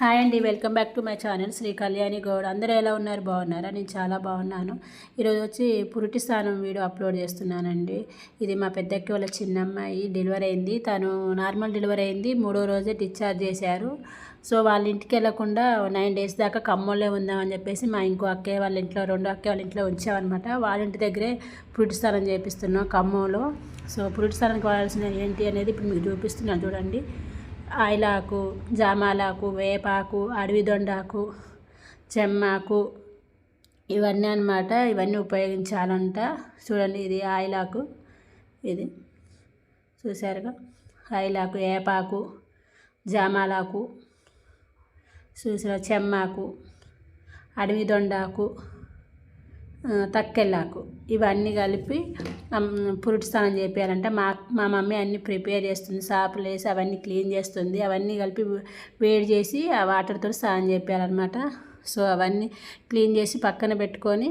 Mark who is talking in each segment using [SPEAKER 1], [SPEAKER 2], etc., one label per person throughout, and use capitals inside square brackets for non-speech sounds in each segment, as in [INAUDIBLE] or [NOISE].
[SPEAKER 1] hi అండి welcome back to my channel Shri Kalyani Goud అందరూ ఎలా ఉన్నారు బాగున్నారా నేను చాలా బాగున్నాను ఈరోజు వచ్చి పురుటి స్నానం వీడియో అప్లోడ్ చేస్తున్నానండి ఇది మా పెద్దక్కి వాళ్ళ చిన్నమ్మాయి డెలివరీ అయింది తను నార్మల్ డెలివరీ అయింది మూడో రోజే డిశ్చార్జ్ చేశారు సో వాళ్ళ ఇంటికి వెళ్ళకుండా నైన్ డేస్ దాకా కమ్మోళ్ళే ఉందామని చెప్పేసి మా ఇంకో అక్కే వాళ్ళ ఇంట్లో రెండో అక్కే వాళ్ళ ఇంట్లో ఉంచామన్నమాట వాళ్ళ ఇంటి దగ్గరే పురుటి స్నానం చేపిస్తున్నాం ఖమ్మంలో సో పురుటి స్నానానికి కావాల్సిన ఏంటి అనేది ఇప్పుడు మీకు చూపిస్తున్నాను చూడండి ఆయిలాకు జామాలాకు వేపాకు అడవి దొండాకు చెమ్మాకు ఇవన్నీ అనమాట ఇవన్నీ ఉపయోగించాలంట చూడండి ఇది ఆయిలాకు ఇది చూసారుగా ఆయిలాకు ఏపాకు జామాలాకు చూసిన చెమ్మాకు అడవి దొండాకు తక్కెళ్ళాకు ఇవన్నీ కలిపి పురుటి స్నానం చేపించాలంటే మా మా మమ్మీ అన్నీ ప్రిపేర్ చేస్తుంది సాపులు వేసి అవన్నీ క్లీన్ చేస్తుంది అవన్నీ కలిపి వేడి చేసి ఆ వాటర్తో స్నానం చేపించాలన్నమాట సో అవన్నీ క్లీన్ చేసి పక్కన పెట్టుకొని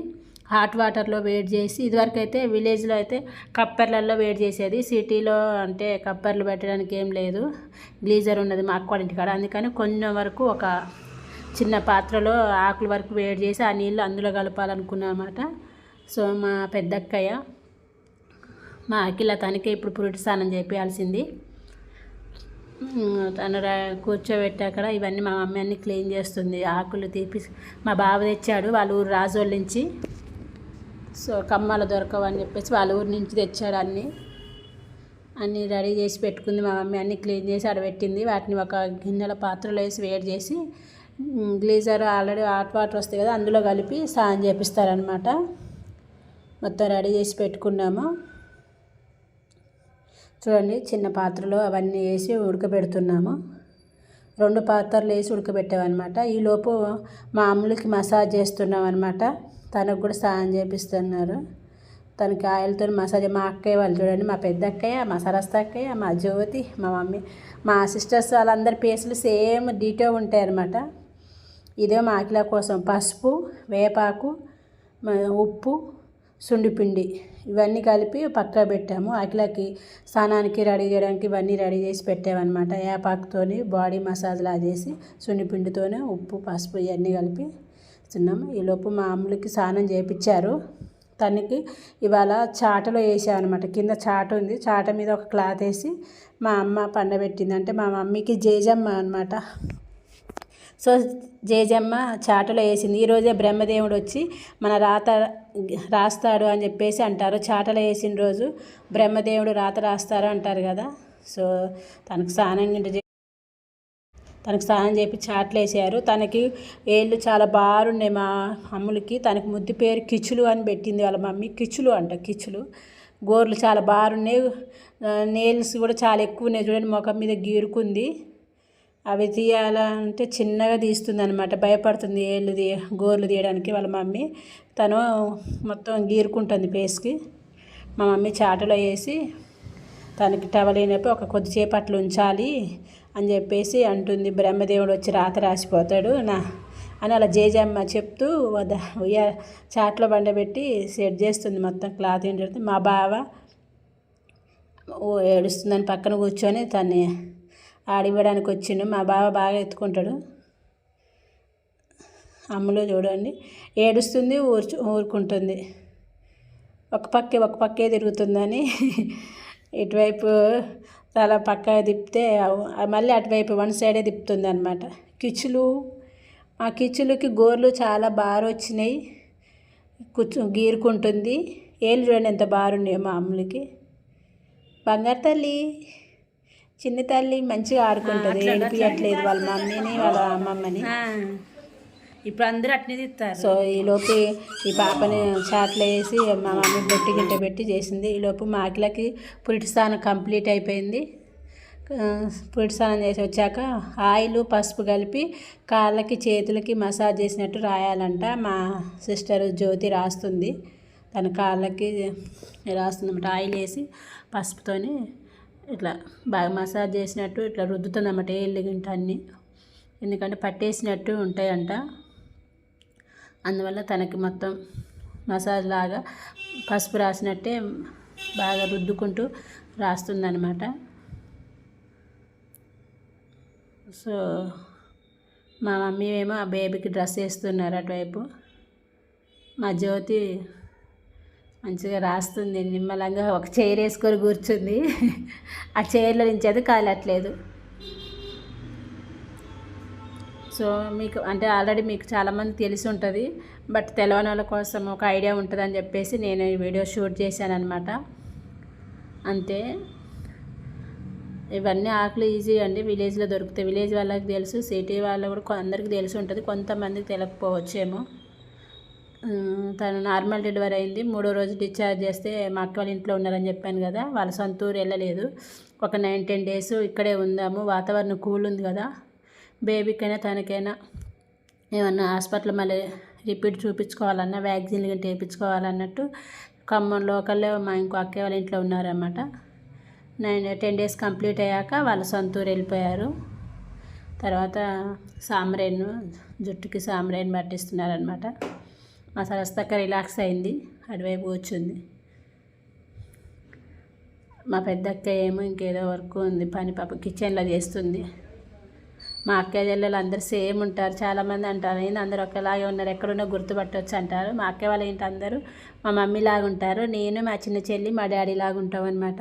[SPEAKER 1] హాట్ వాటర్లో వేడి చేసి ఇదివరకు అయితే విలేజ్లో అయితే కప్పెర్లలో వేడి చేసేది సిటీలో అంటే కప్పెర్లు పెట్టడానికి ఏం లేదు గ్లీజర్ ఉన్నది మా అక్క ఇంటికాడ అందుకని కొంచెం వరకు ఒక చిన్న పాత్రలో ఆకుల వరకు వేడి చేసి ఆ నీళ్ళు అందులో కలపాలనుకున్నమాట సో మా పెద్దక్కయ్య మా అఖిల తనకే ఇప్పుడు పురుటి స్నానం చేపించాల్సింది తను కూర్చోబెట్టాక ఇవన్నీ మా మమ్మీ అన్ని క్లీన్ చేస్తుంది ఆకులు తీపి మా బావ తెచ్చాడు వాళ్ళ ఊరు రాజోళ్ళ నుంచి సో కమ్మాలు దొరకవని చెప్పేసి వాళ్ళ ఊరి నుంచి తెచ్చాడు అన్నీ అన్నీ రెడీ చేసి పెట్టుకుంది మా మమ్మీ అన్నీ క్లీన్ చేసి ఆడ పెట్టింది వాటిని ఒక గిన్నెల పాత్రలో వేసి వేడి చేసి గ్లీజర్ ఆల్రెడీ హాట్ వాటర్ వస్తాయి కదా అందులో కలిపి స్నానం చేపిస్తారనమాట మొత్తం రెడీ చేసి పెట్టుకున్నాము చూడండి చిన్న పాత్రలో అవన్నీ వేసి ఉడకబెడుతున్నాము రెండు పాత్రలు వేసి ఉడకబెట్టామన్నమాట ఈలోపు మా అమ్ములకి మసాజ్ చేస్తున్నాం అనమాట తనకు కూడా స్నానం చేపిస్తున్నారు తనకి ఆయిల్తో మసాజ్ మా అక్కయ్య వాళ్ళు చూడండి మా పెద్ద అక్కయ్య మా సరస్త అక్కయ్య మా జ్యోతి మా మమ్మీ మా సిస్టర్స్ వాళ్ళందరి పేసులు సేమ్ డీటో ఉంటాయి అన్నమాట ఇదే ఆకిల కోసం పసుపు వేపాకు ఉప్పు సుండిపిండి ఇవన్నీ కలిపి పక్క పెట్టాము ఆకిలకి స్నానానికి రెడీ చేయడానికి ఇవన్నీ రెడీ చేసి పెట్టామన్నమాట యాపాకుతోని బాడీ మసాజ్ లా చేసి సున్నిపిండితోనే ఉప్పు పసుపు ఇవన్నీ కలిపి తిన్నాము ఈలోపు మా అమ్ములకి స్నానం చేయించారు తనకి ఇవాళ చాటలో అనమాట కింద చాట ఉంది చాట మీద ఒక క్లాత్ వేసి మా అమ్మ పండబెట్టింది అంటే మా మమ్మీకి జేజమ్మ అనమాట సో జేజమ్మ చాటలో వేసింది ఈరోజే బ్రహ్మదేవుడు వచ్చి మన రాత రాస్తాడు అని చెప్పేసి అంటారు చాటలో వేసిన రోజు బ్రహ్మదేవుడు రాత రాస్తారు అంటారు కదా సో తనకు స్నానం తనకు స్నానం చెప్పి చాట్లు వేసారు తనకి ఏళ్ళు చాలా బారున్నాయి మా అమ్ములకి తనకు ముద్దు పేరు కిచులు అని పెట్టింది వాళ్ళ మమ్మీ కిచులు అంట కిచులు గోర్లు చాలా బారున్నాయి నేల్స్ కూడా చాలా ఎక్కువ ఉన్నాయి చూడండి ముఖం మీద గీరుకుంది అవి తీయాలంటే చిన్నగా తీస్తుంది అనమాట భయపడుతుంది ఏళ్ళు తీ గోర్లు తీయడానికి వాళ్ళ మమ్మీ తను మొత్తం గీరుకుంటుంది పేస్కి మా మమ్మీ చాటలో వేసి తనకి టవల్ అయినప్పుడు ఒక కొద్దిసేపు అట్లా ఉంచాలి అని చెప్పేసి అంటుంది బ్రహ్మదేవుడు వచ్చి రాత రాసిపోతాడు నా అని అలా జేజమ్మ చెప్తూ ఉయ్య చాట్లో బండబెట్టి సెట్ చేస్తుంది మొత్తం క్లాత్ ఏంటంటే మా బావ ఏడుస్తుందని పక్కన కూర్చొని తను ఆడివ్వడానికి వచ్చిండు మా బావ బాగా ఎత్తుకుంటాడు అమ్ములు చూడండి ఏడుస్తుంది ఊర్చు ఊరుకుంటుంది ఒక పక్కే ఒక పక్కే తిరుగుతుందని [LAUGHS] ఇటువైపు చాలా పక్క తిప్పితే మళ్ళీ అటువైపు వన్ సైడే తిప్పుతుంది అనమాట కిచులు ఆ కిచులుకి గోర్లు చాలా బారు వచ్చినాయి కూర్చు గీరుకుంటుంది ఏళ్ళు చూడండి ఎంత బారున్నాయో మా అమ్ములకి బంగారు తల్లి చిన్న తల్లి మంచిగా ఆడుకుంటుంది ఏడిపించట్లేదు వాళ్ళ మమ్మీని వాళ్ళ అమ్మమ్మని ఇప్పుడు అందరూ అట్నే తిస్తారు సో ఈలోపు ఈ పాపని చాట్లో వేసి మా మమ్మీ బొట్టి గింట పెట్టి చేసింది ఈలోపు మా అఖిలకి పురిటి స్నానం కంప్లీట్ అయిపోయింది పురిటి స్నానం చేసి వచ్చాక ఆయిల్ పసుపు కలిపి కాళ్ళకి చేతులకి మసాజ్ చేసినట్టు రాయాలంట మా సిస్టర్ జ్యోతి రాస్తుంది తన కాళ్ళకి రాస్తుంది ఆయిల్ వేసి పసుపుతోని ఇట్లా బాగా మసాజ్ చేసినట్టు ఇట్లా రుద్దుతుంది అన్నమాట ఏళ్ళు గింట అన్నీ ఎందుకంటే పట్టేసినట్టు ఉంటాయంట అందువల్ల తనకి మొత్తం మసాజ్ లాగా పసుపు రాసినట్టే బాగా రుద్దుకుంటూ రాస్తుందనమాట సో మా మమ్మీ ఏమో ఆ బేబీకి డ్రెస్ వేస్తున్నారు అటువైపు మా జ్యోతి మంచిగా రాస్తుంది నిమ్మలంగా ఒక చైర్ వేసుకొని కూర్చుంది ఆ చైర్లో నుంచి అది కాలట్లేదు సో మీకు అంటే ఆల్రెడీ మీకు చాలామంది తెలిసి ఉంటుంది బట్ తెలవని వాళ్ళ కోసం ఒక ఐడియా ఉంటుందని చెప్పేసి నేను ఈ వీడియో షూట్ చేశాను అనమాట అంతే ఇవన్నీ ఆకులు ఈజీ అండి విలేజ్లో దొరుకుతాయి విలేజ్ వాళ్ళకి తెలుసు సిటీ వాళ్ళకు కూడా అందరికీ తెలిసి ఉంటుంది కొంతమందికి తెలియకపోవచ్చేమో తను నార్మల్ డెలివరీ అయింది మూడో రోజు డిశ్చార్జ్ చేస్తే మా అక్క వాళ్ళ ఇంట్లో ఉన్నారని చెప్పాను కదా వాళ్ళ సొంతూరు వెళ్ళలేదు ఒక నైన్ టెన్ డేస్ ఇక్కడే ఉందాము వాతావరణం కూల్ ఉంది కదా బేబీకైనా తనకైనా ఏమన్నా హాస్పిటల్ మళ్ళీ రిపీట్ చూపించుకోవాలన్నా వ్యాక్సిన్లు గట్టి వేయించుకోవాలన్నట్టు ఖమ్మం లోకల్లో మా ఇంకో అక్క వాళ్ళ ఇంట్లో ఉన్నారన్నమాట నైన్ టెన్ డేస్ కంప్లీట్ అయ్యాక వాళ్ళ సొంతూరు వెళ్ళిపోయారు తర్వాత సామ్రేన్ జుట్టుకి సామ్రేన్ పట్టిస్తున్నారనమాట మా సరస్తక్క రిలాక్స్ అయింది అటువైపు వచ్చింది మా పెద్దక్క ఏమో ఇంకేదో వర్క్ ఉంది పని పాప కిచెన్లో చేస్తుంది మా అక్క చెల్లెలు అందరు సేమ్ ఉంటారు చాలామంది అంటారు ఏంది అందరూ ఒకలాగే ఉన్నారు ఎక్కడున్నా గుర్తుపట్టవచ్చు అంటారు మా అక్క వాళ్ళు ఏంటి అందరూ మా మమ్మీ లాగా ఉంటారు నేను మా చిన్న చెల్లి మా డాడీ లాగా ఉంటాం అనమాట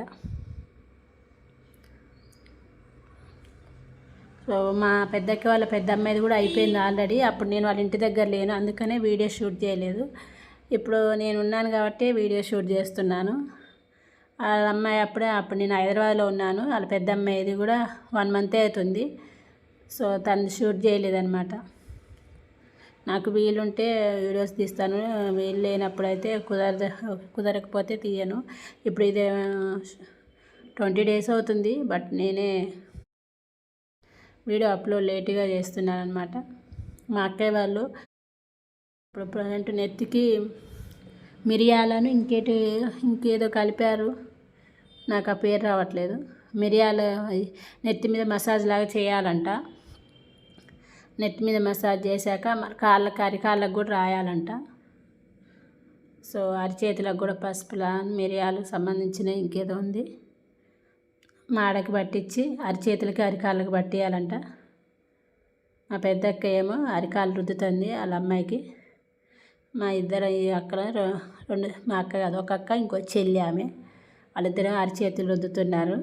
[SPEAKER 1] మా పెద్దక్క వాళ్ళ పెద్ద అమ్మాయిది కూడా అయిపోయింది ఆల్రెడీ అప్పుడు నేను వాళ్ళ ఇంటి దగ్గర లేను అందుకనే వీడియో షూట్ చేయలేదు ఇప్పుడు నేను ఉన్నాను కాబట్టి వీడియో షూట్ చేస్తున్నాను వాళ్ళ అమ్మాయి అప్పుడే అప్పుడు నేను హైదరాబాద్లో ఉన్నాను వాళ్ళ పెద్ద అమ్మాయిది కూడా వన్ మంత్ అవుతుంది సో తను షూట్ చేయలేదన్నమాట నాకు వీలుంటే వీడియోస్ తీస్తాను వీలు లేనప్పుడైతే కుదర కుదరకపోతే తీయను ఇప్పుడు ఇదే ట్వంటీ డేస్ అవుతుంది బట్ నేనే వీడియో అప్లోడ్ లేట్గా చేస్తున్నాను అనమాట మా అక్కయ్య వాళ్ళు ఇప్పుడు ప్రజెంట్ నెత్తికి మిరియాలను ఇంకేటి ఇంకేదో కలిపారు నాకు ఆ పేరు రావట్లేదు మిరియాల నెత్తి మీద మసాజ్ లాగా చేయాలంట నెత్తి మీద మసాజ్ చేశాక మరి కాళ్ళ అరికాళ్ళకు కూడా రాయాలంట సో అరిచేతులకు కూడా పసుపులా మిరియాలకు సంబంధించిన ఇంకేదో ఉంది మాడకి పట్టించి అరిచేతులకి అరికాళ్ళకి పట్టియాలంట మా పెద్ద అక్క ఏమో అరికాలు రుద్దుతుంది వాళ్ళ అమ్మాయికి మా ఇద్దరు ఈ అక్కల రెండు మా అక్క కాదు ఒక అక్క ఇంకో చెల్లి ఆమె వాళ్ళిద్దరూ అరిచేతులు రుద్దుతున్నారు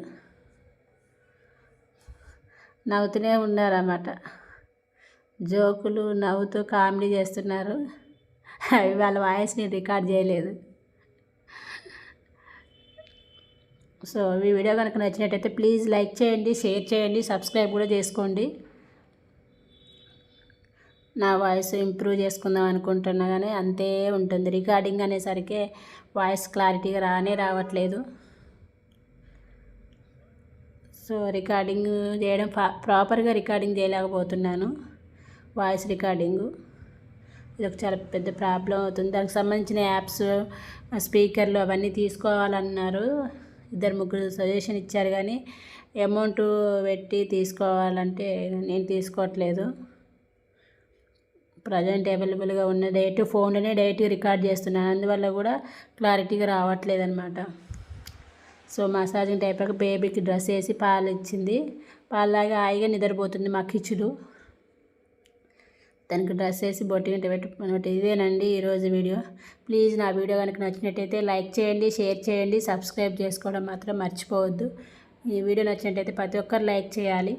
[SPEAKER 1] నవ్వుతూనే ఉన్నారన్నమాట జోకులు నవ్వుతూ కామెడీ చేస్తున్నారు అవి వాళ్ళ వాయిస్ని రికార్డ్ చేయలేదు సో ఈ వీడియో కనుక నచ్చినట్టయితే ప్లీజ్ లైక్ చేయండి షేర్ చేయండి సబ్స్క్రైబ్ కూడా చేసుకోండి నా వాయిస్ ఇంప్రూవ్ చేసుకుందాం అనుకుంటున్నా కానీ అంతే ఉంటుంది రికార్డింగ్ అనేసరికి వాయిస్ క్లారిటీగా రానే రావట్లేదు సో రికార్డింగ్ చేయడం ప్రాపర్గా రికార్డింగ్ చేయలేకపోతున్నాను వాయిస్ రికార్డింగు ఇది ఒక చాలా పెద్ద ప్రాబ్లం అవుతుంది దానికి సంబంధించిన యాప్స్ స్పీకర్లు అవన్నీ తీసుకోవాలన్నారు ఇద్దరు ముగ్గురు సజెషన్ ఇచ్చారు కానీ అమౌంట్ పెట్టి తీసుకోవాలంటే నేను తీసుకోవట్లేదు ప్రజెంట్ అవైలబుల్గా ఉన్న డైట్ ఫోన్లోనే డైరెక్ట్గా రికార్డ్ చేస్తున్నాను అందువల్ల కూడా క్లారిటీగా రావట్లేదు అనమాట సో మసాజింగ్ టైప్ బేబీకి డ్రెస్ వేసి పాలు ఇచ్చింది పాలు లాగా హాయిగా నిద్రపోతుంది మా కిచుడు దానికి డ్రెస్ వేసి బొట్టి గంట పెట్టుకున్నట్టు ఇదేనండి ఈరోజు వీడియో ప్లీజ్ నా వీడియో కనుక నచ్చినట్టయితే లైక్ చేయండి షేర్ చేయండి సబ్స్క్రైబ్ చేసుకోవడం మాత్రం మర్చిపోవద్దు ఈ వీడియో నచ్చినట్టయితే ప్రతి ఒక్కరు లైక్ చేయాలి